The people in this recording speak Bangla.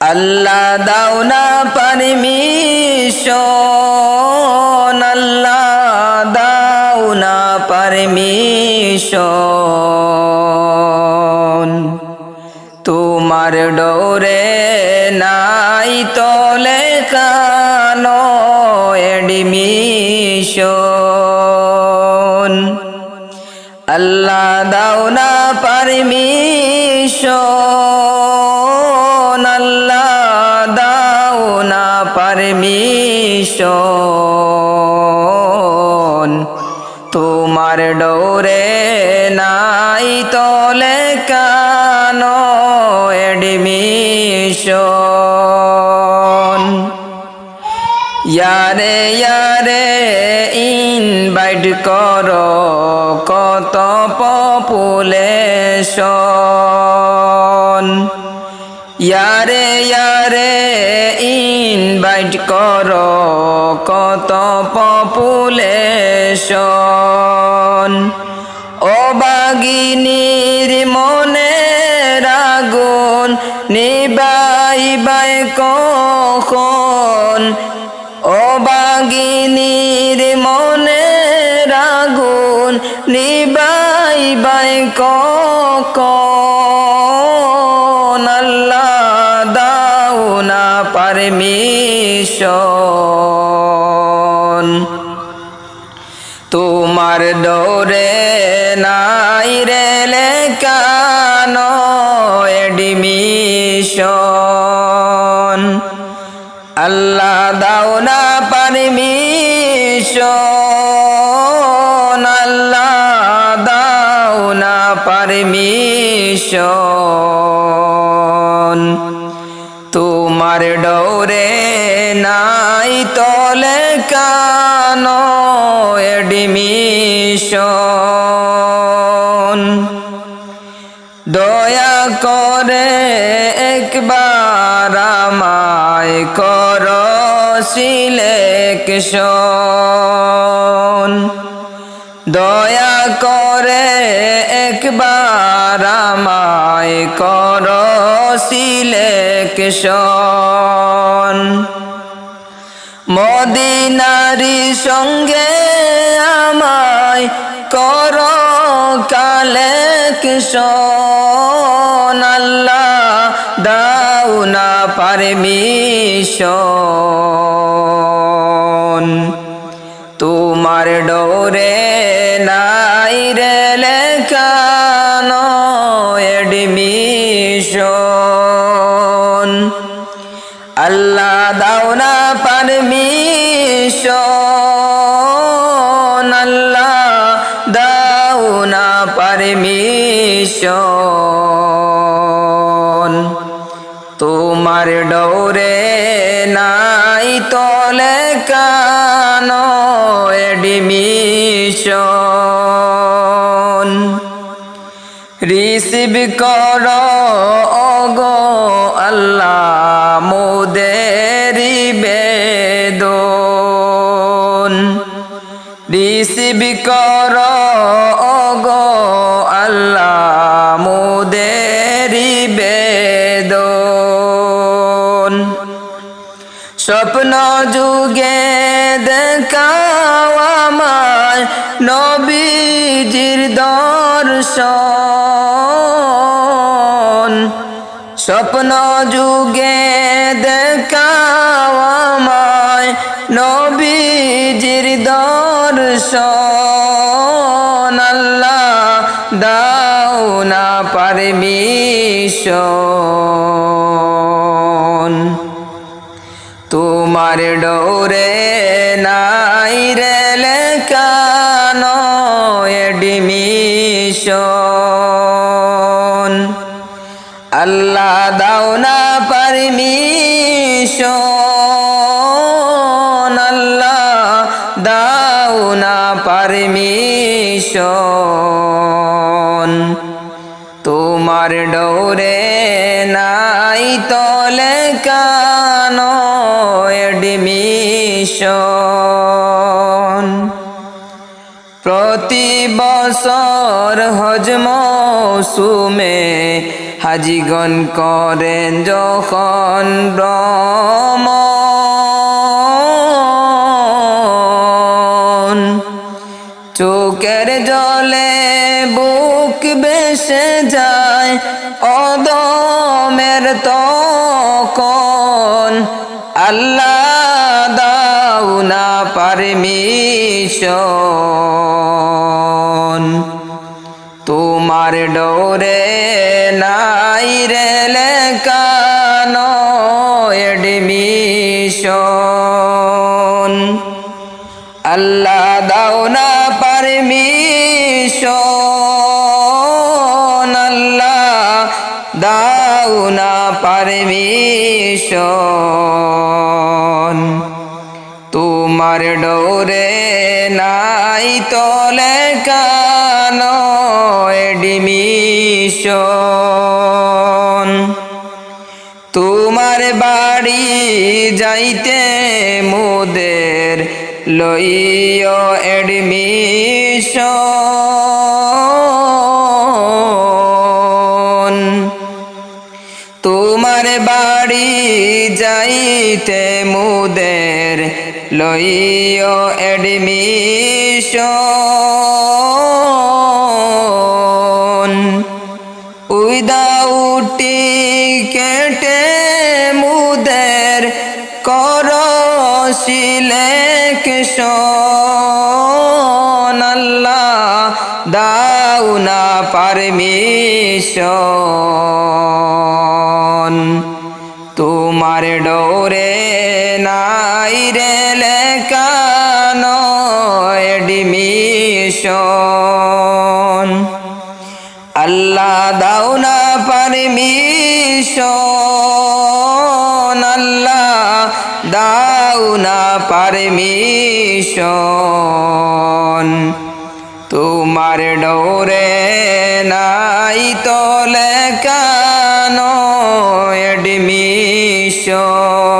আল্লাহ দাও না পারমিশন আল্লাহ দাও না পারমিশন তোমার ডোরে নাই তলে কানো এডমিশন আল্লাহ দাও না পারমিশন ডোরে নাই তলে কানো এডমিশন। ইয়ারে ইয়ারে ইনভাইট করো কত পপুলেশন। ইয়ারে ইয়ারে ইনভাইট করো কত পপুলেশন। নিবাই বাই কখন? ও বাগিনীর মনে রাগুন নিবাই বাই কখন? আল্লাহ দাও না পারমিশন। তোমার ডোরে নাই রে লেখানো এডমিশন আল্লাহ দাও না পারমিশন, আল্লাহ দাও না পারমিশন। তোমার ডোরে নাই তলে কানো এডমিশন দয়া করে একবার আমায় কর সিলেকশন দয়া করে একবার আমায় কর সিলেকশন মদিনারি সঙ্গে আমায় কর কালেকশন আল্লাহ দাও না পারমিশন। তোমার ডোরে নাই রে লেখানো এডমিশন আল্লাহ দাও না পারমিশন, আল্লাহ দাও না পারমিশন। তোমার ডৌরে নাই তলে কানো এডিমিশন রিসিভ কর অগো আল্লাহ মোদেরি যুগে দেখাও আমায় নবীজির দর্শন। স্বপ্ন যুগে দেখাও আমায় নবীজির দর্শন। আল্লাহ দাও না পারমিশন। তোমার ডোরে নাই রে লেখানো এডমিশন আল্লাহ দাও না পারমিশন। আল্লাহ দাও না পারমিশন। তোমার ডোরে নাই তলে কানো বছর হজ মৌসুমে হাজিগণ করেন যখন ভ্রমণ চোখের জলে বুক বেসে যায় অদমের তখন। আল্লাহ দাও না পারমিশন। তোমার ডোরে নাই রে লেখানো এডমিশন আল্লাহ দাও না পারমিশন আল্লাহ দাও না পারমিশন তোমার ডোরে নাই তলে কানো এডমিশন তোমার বাড়ি যাইতে মোদের লইও এডমিশন। তোমার বাড়ি যাইতে মুদের লইও এডমিশন। দাও না পারমিশন। তোমার ডোরে নাই রে লেখানো এডমিশন আল্লাহ দাও না পারমিশন। আল্লাহ দাও না পারমিশন। তোমার ডোরে নাই তলে কানো এডমিশন